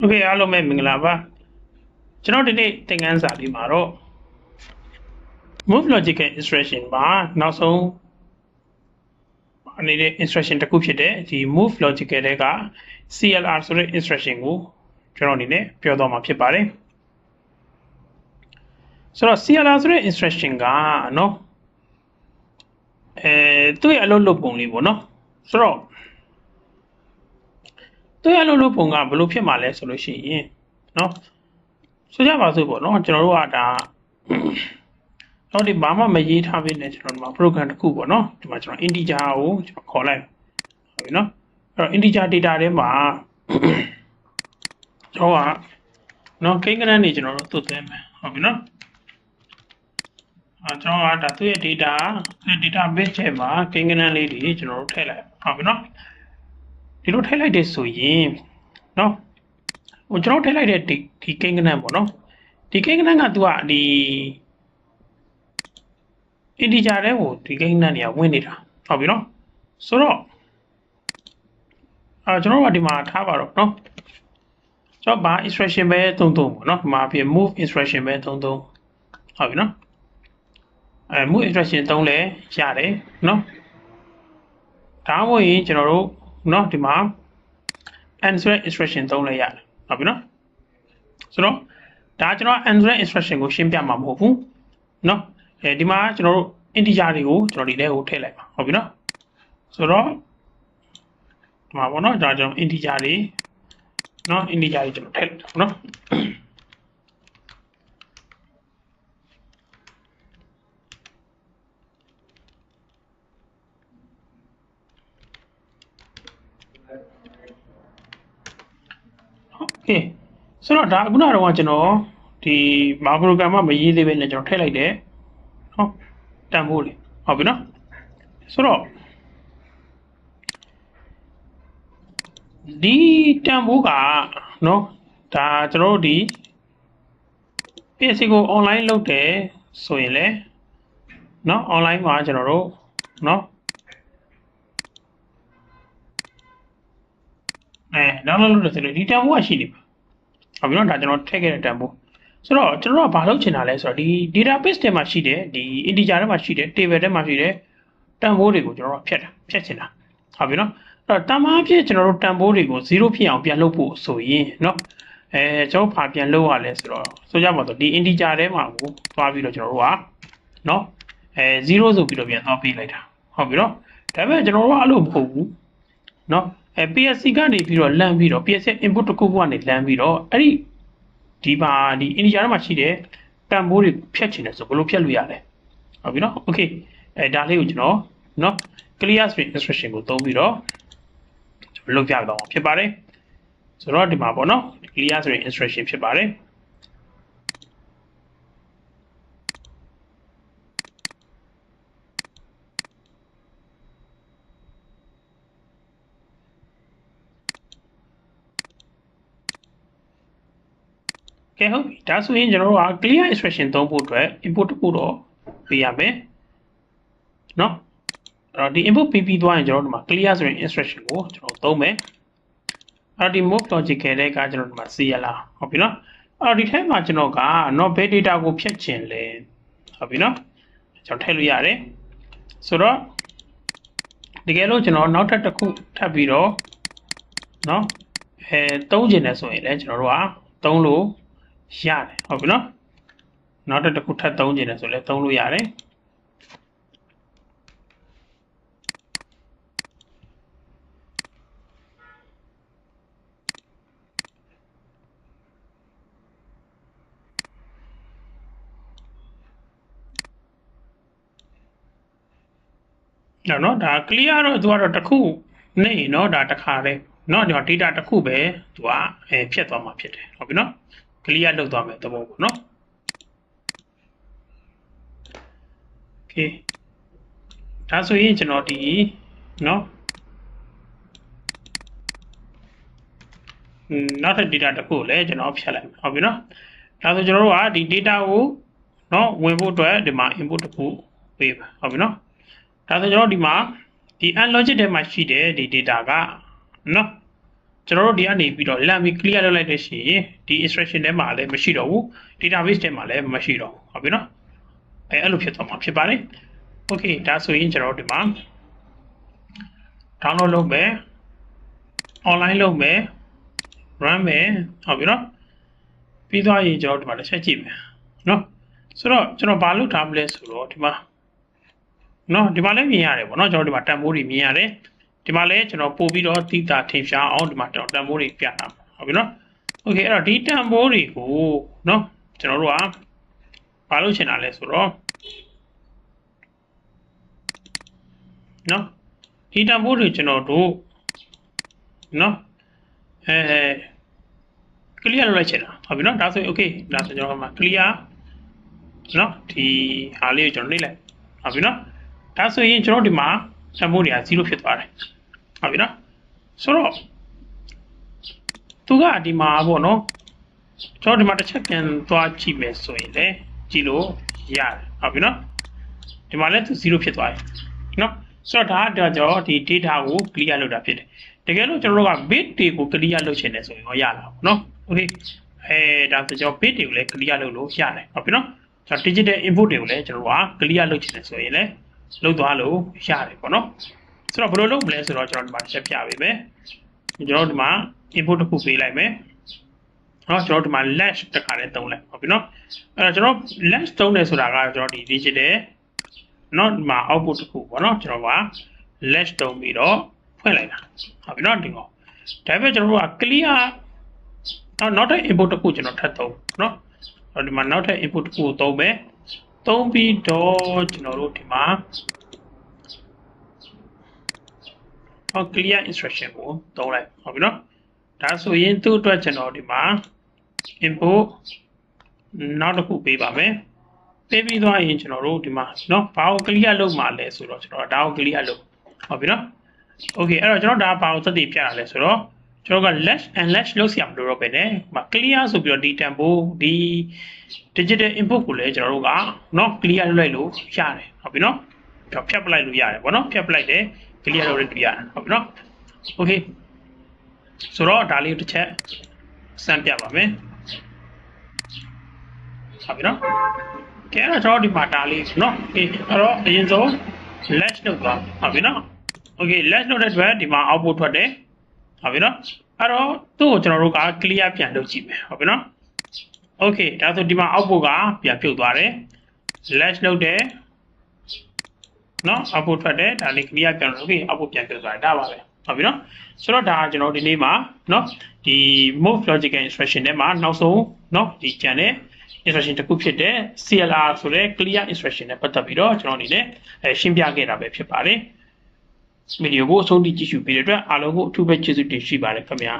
โอเคအားလုံးပဲမင်္ဂလာပါကျွန်တော်ဒီနေ့သင်ခန်းစာလေးမှာတော့ move logical instruction မှာနောက်ဆုံးအနေနဲ့ instruction တစ်ခုဖြစ်တဲ့ဒီ move logical တွေက CLR ဆိုတဲ့ instruction ကိုကျွန်တော်အနေနဲ့ပြောတော့မှာဖြစ်ပါတယ်ဆိုတော့ CLR ဆိုတဲ့ instruction ကနော်အဲသူ့ရဲ့အလုပ်လုပ်ပုံလေးပေါ့နော်ဆိုတော့ သူ့ရဲ့အလုပ်လုပ်ပုံကဘယ်လိုဖြစ်မှာလဲဆိုလို့ရှိရင်နော်ဆိုကြပါစို့ပေါ့နော်ကျွန်တော်တို့ကဒါတော့ဒီဘာမှမရေးထားပေးနဲ့ကျွန်တော်ဒီမှာ program တစ်ခုပေါ့နော်ဒီမှာကျွန်တော် integer ကိုကျွန်တော်ခေါ်လိုက်ဟုတ်ပြီနော်အဲ့တော့ integer data ထဲမှာကျွန်တော်ကနော်ကိန်းဂဏန်းနေကျွန်တော်တို့သွတ်သွင်းမယ်ဟုတ်ပြီနော်အဲကျွန်တော်ကဒါသူ့ရဲ့ data သူ့ database ထဲမှာကိန်းဂဏန်းလေးတွေကျွန်တော်တို့ထည့်လိုက်ဟုတ်ပြီနော် ဒီလိုထည့်လိုက်တဲ့ဆိုရင်နော်ဟိုကျွန်တော်ထည့်လိုက်တဲ့ဒီဒီကိန်းဂဏန်းပေါ့နော်ဒီကိန်းဂဏန်းကသူကဒီ integer တဲ့ကိုဒီကိန်းဂဏန်းတွေကဝင်နေတာဟုတ်ပြီနော်ဆိုတော့အာကျွန်တော်တို့ကဒီမှာထားပါတော့နော်ကျွန်တော်ဘာ instruction ပဲသုံးသုံးပေါ့နော်ဒီမှာဖြစ် move instruction ပဲသုံးသုံးဟုတ်ပြီနော်အဲ move instruction သုံးလဲရတယ်နော်ဒါမှမဟုတ်ရင်ကျွန်တော်တို့ နော်ဒီမှာ answer instruction သုံးလဲရတယ်ဟုတ်ပြီနော်ဆိုတော့ဒါကျွန်တော် answer instruction ကိုရှင်းပြမှာမဟုတ်ဘူးနော်အဲဒီမှာကျွန်တော်တို့ integer တွေကိုကျွန်တော်ဒီထဲကိုထည့်လိုက်ပါဟုတ်ပြီနော်ဆိုတော့ဒီမှာပေါ့နော်ဒါကျွန်တော် integer တွေနော် integer တွေကျွန်တော်ထည့်လိုက်တာနော်โอเ คဆိုတော့ဒါခုနကတော့ကျွန်တော်ဒီမာ program မှာမရေးသေးပဲနဲ့ကျွန်တော်ထည့်လိုက်တယ်နော်တန်ဖိုးလေးဟုတ်ပြီနော်ဆိုတော့ဒီတန်ဖိုးကနော်ဒါကျွန်တော်တို့ဒီ PSC ကို online လုပ်တယ်ဆိုရင်လေနော် online မှာကျွန်တော်တို့နော်အဲနောက်လုပ်လို့ဆိုရင်ဒီတန်ဖိုးကရှိနေပါ ဟုတ်ပြီနော်ဒါကျွန်တော်ထည့်ခဲ့တဲ့တန်ဖိုးဆိုတော့ကျွန်တော်တို့ကဘာလုပ်ချင်တာလဲဆိုတော့ဒီ database ထဲမှာရှိတဲ့ဒီ integer ထဲမှာရှိတဲ့ table ထဲမှာရှိတဲ့တန်ဖိုးတွေကိုကျွန်တော်တို့ဖြတ်တာဖြတ်ချင်တာဟုတ်ပြီနော်အဲ့တော့တန်ဖိုးဖြစ်ကျွန်တော်တို့တန်ဖိုးတွေကို0ဖြစ်အောင်ပြန်လုပ်ဖို့ဆိုရင်နော်အဲကျွန်တော်ဘာပြန်လုပ်ရလဲဆိုတော့ဆိုကြပါတော့ဒီ integer ထဲမှာကိုသွားပြီးတော့ကျွန်တော်တို့ကနော်အဲ0ဆိုပြီးတော့ပြန်သွားပေးလိုက်တာဟုတ်ပြီနော်ဒါပေမဲ့ကျွန်တော်တို့ကအဲ့လိုမဟုတ်ဘူးနော် အဲ PSC ကနေပြီးတော့လမ်းပြီးတော့ PSC input တစ်ခုခုကနေလမ်းပြီးတော့အဲ့ဒီဒီမှာဒီ integer ထဲမှာရှိတဲ့တန်ဖိုးတွေဖြတ်ချင်တယ်ဆိုဘယ်လိုဖြတ်လို့ရလဲဟုတ်ပြီနော် okay အဲဒါလေးကိုကျွန်တော်နော် clear string instruction ကိုသုံးပြီးတော့ကျွန်တော်လုပ်ပြတော့မှာဖြစ်ပါတယ်ဆိုတော့ဒီမှာပေါ့နော် clear string instruction ဖြစ်ပါတယ် ကဲဟုတ်ပြီဒါဆိုရင်ကျွန်တော်တို့က clear expression သုံးဖို့အတွက် input တစ်ခုတော့ပေးရမယ်เนาะအဲ့တော့ဒီ input ပေးပြီးသွားရင်ကျွန်တော်တို့ဒီမှာ clear ဆိုရင် instruction ကိုကျွန်တော်သုံးမယ်အဲ့တော့ဒီ move logical တဲ့ကကျွန်တော်ဒီမှာ CLR ဟုတ်ပြီเนาะအဲ့တော့ဒီထဲမှာကျွန်တော်က not base data ကိုဖြတ်ချင်လဲဟုတ်ပြီเนาะကျွန်တော်ထည့်လို့ရတယ်ဆိုတော့တကယ်လို့ကျွန်တော်နောက်ထပ်တစ်ခုထပ်ပြီးတော့เนาะအဲသုံးချင်တယ်ဆိုရင်လည်းကျွန်တော်တို့ကသုံးလို့ ရတယ်ဟုတ်ပြီနော်နောက်တစ်ခုထပ်သုံးကျင်တယ်ဆိုလဲသုံးလို့ရတယ်နော်နော်ဒါ clear တော့သူကတော့တစ်ခုနေနော်ဒါတစ်ခါလေနော်ဒီမှာ data တစ်ခုပဲသူကအဲဖြတ်သွားမှာဖြစ်တယ်ဟုတ်ပြီနော် clear လုပ်သွားမယ်သဘောပေါ့နော် okay ဒါဆိုရင်ကျွန်တော်ဒီနော်နောက်ထပ် data တစ်ခုကိုလည်းကျွန်တော်ဖြတ်လိုက်မယ်ဟုတ်ပြီနော်ဒါဆိုကျွန်တော်တို့ကဒီ data ကိုနော်ဝင်ဖို့အတွက်ဒီမှာ input တစ်ခုပေးပါဟုတ်ပြီနော်ဒါဆိုကျွန်တော်ဒီမှာဒီ unlogic ထဲမှာရှိတဲ့ဒီ data ကနော် ကျွန်တော်တို့ဒီကနေပြီးတော့လမ်းပြီး clear လုပ်လိုက်တဲ့ရှိရင်ဒီ instruction ထဲမှာလည်းမရှိတော့ဘူး database ထဲမှာလည်းမရှိတော့ဘူးဟုတ်ပြီနော်အဲအဲ့လိုဖြစ်သွားမှာဖြစ်ပါတယ် okay ဒါဆိုရင်ကျွန်တော်တို့ဒီမှာ download လုပ်မယ် online လုပ်မယ် run မယ်ဟုတ်ပြီနော်ပြီးသွားရင်ကျွန်တော်ဒီမှာတစ်ချက်ကြည့်မယ်နော်ဆိုတော့ကျွန်တော်ဘာလုပ်ထားမလဲဆိုတော့ဒီမှာနော်ဒီမှာလည်းမြင်ရတယ်ပေါ့နော်ကျွန်တော်ဒီမှာတန်ဖိုးတွေမြင်ရတယ် ဒီမှာလည်းကျွန်တော်ပို့ပြီးတော့တိတာထင်ရှားအောင်ဒီမှာကျွန်တော်တန်ဖိုးတွေပြတာဟုတ်ပြီနော်โอเคအဲ့တော့ဒီတန်ဖိုးတွေကိုနော်ကျွန်တော်တို့ကဘာလုပ်ချင်တာလဲဆိုတော့နော်ဒီတန်ဖိုးတွေကျွန်တော်တို့နော်အဲ clear လုပ်လိုက်ချင်တာဟုတ်ပြီနော်ဒါဆိုရင် okay ဒါဆိုကျွန်တော်ကမှ clear နော်ဒီဟာလေးကိုကျွန်တော်နှိပ်လိုက်ဟုတ်ပြီနော်ဒါဆိုရင်ကျွန်တော်ဒီမှာ တန်ဖိုးတွေက0ဖြစ်သွားတယ်ဟုတ်ပြီနော်ဆိုတော့သူကဒီမှာပေါ့နော်ကျွန်တော်ဒီမှာတစ်ချက်ပြန်သွားကြည့်မယ်ဆိုရင်လည်းကြည့်လို့ရတယ်ဟုတ်ပြီနော်ဒီမှာလည်းသူ0ဖြစ်သွားတယ်နော်ဆိုတော့ဒါကတော့ကျွန်တော်ဒီ data ကို clear လုပ်တာဖြစ်တယ်တကယ်လို့ကျွန်တော်တို့က bit တွေကို clear လုပ်ချင်တယ်ဆိုရင်တော့ရလာပါဘူးနော် okay အဲဒါဆိုကျွန်တော် bit တွေကိုလည်း clear လုပ်လို့ရတယ်ဟုတ်ပြီနော်ကျွန်တော် digital input တွေကိုလည်းကျွန်တော်တို့က clear လုပ်ချင်တယ်ဆိုရင်လည်း လုပ်သွားလို့ရတယ်ပေါ့နော်ဆိုတော့ဘယ်လိုလုပ်မလဲဆိုတော့ကျွန်တော်ဒီမှာတစ်ချက်ပြပေးမယ်ကျွန်တော်ဒီမှာ input တစ်ခုပေးလိုက်မယ်နော်ကျွန်တော်ဒီမှာ lash တစ်ခါလေးသုံးလိုက်ဟုတ်ပြီနော်အဲ့တော့ကျွန်တော် lash သုံးတယ်ဆိုတာကကျွန်တော်ဒီ digital နော်ဒီမှာ output တစ်ခုပေါ့နော်ကျွန်တော်က lash သုံးပြီးတော့ဖွင့်လိုက်တာဟုတ်ပြီနော်ဒီကောဒါပေမဲ့ကျွန်တော်တို့က clear နောက်နောက်ထပ် input တစ်ခုကျွန်တော်ထပ်သုံးနော်အဲ့ဒီမှာနောက်ထပ် input တစ်ခုသုံးမယ် သုံးပြီးတော့ကျွန်တော်တို့ဒီမှာဟော clear instruction ကိုသုံးလိုက်ဟုတ်ပြီနော်ဒါဆိုရင်သူ့အတွက်ကျွန်တော်ဒီမှာ input နောက်တစ်ခုပေးပါမယ်ပေးပြီးသွားရင်ကျွန်တော်တို့ဒီမှာเนาะဘာကို clear လုပ်မှာလဲဆိုတော့ကျွန်တော်ဒါကို clear လုပ်ဟုတ်ပြီเนาะ okay အဲ့တော့ကျွန်တော်ဒါဘာကိုသက်သေပြရလဲဆိုတော့ ကျွန်တော်က lash and lash လုပ်စရာမလိုတော့ပဲね။မ clear ဆိုပြီးတော့ဒီ tempo ဒီ digital input ကိုလည်းကျွန်တော်တို့ကเนาะ clear လုပ်လိုက်လို့ရတယ်ဟုတ်ပြီเนาะ။ဖြတ်ပလိုက်လို့ရတယ်ပေါ့เนาะဖြတ်ပလိုက်တယ် clear လုပ်လိုက်လို့ရတယ်ဟုတ်ပြီเนาะ။ okay ဆိုတော့ဒါလေးတစ်ချက်စမ်းပြပါမယ်။ဟုတ်ပြီเนาะ။ကဲအဲ့တော့ကျွန်တော်ဒီမှာဒါလေးเนาะ။အေးအဲ့တော့အရင်ဆုံး lash လုပ်သွားဟုတ်ပြီเนาะ။ okay lash လုပ်တဲ့အတွက်ဒီမှာ output ထွက်တယ် ဟုတ်ပြီနော်အဲ့တော့သူ့ကိုကျွန်တော်တို့က clear ပြန်လုပ်ကြည့်မယ်ဟုတ်ပြီနော် okay ဒါဆိုဒီမှာ output ကပြန်ပြုတ်သွားတယ် lash လုပ်တယ်နော် output ထွက်တယ်ဒါလေး clear ပြန်လုပ်ပြီး output ပြန်ပြုတ်သွားတယ်ဒါပါပဲဟုတ်ပြီနော်ဆိုတော့ဒါကကျွန်တော်ဒီနေ့မှာနော်ဒီ move logical instruction ထဲမှာနောက်ဆုံးနော်ဒီကျန်တဲ့ instruction တစ်ခုဖြစ်တဲ့ CLR ဆိုတဲ့ clear instruction နဲ့ပတ်သက်ပြီးတော့ကျွန်တော်အနေနဲ့အဲရှင်းပြခဲ့တာပဲဖြစ်ပါတယ် ဗီဒီယိုကိုအဆုံးထိကြည့်ရှုပေးတဲ့အတွက်အားလုံးကိုအထူးပဲကျေးဇူးတင်ရှိပါတယ်ခင်ဗျာ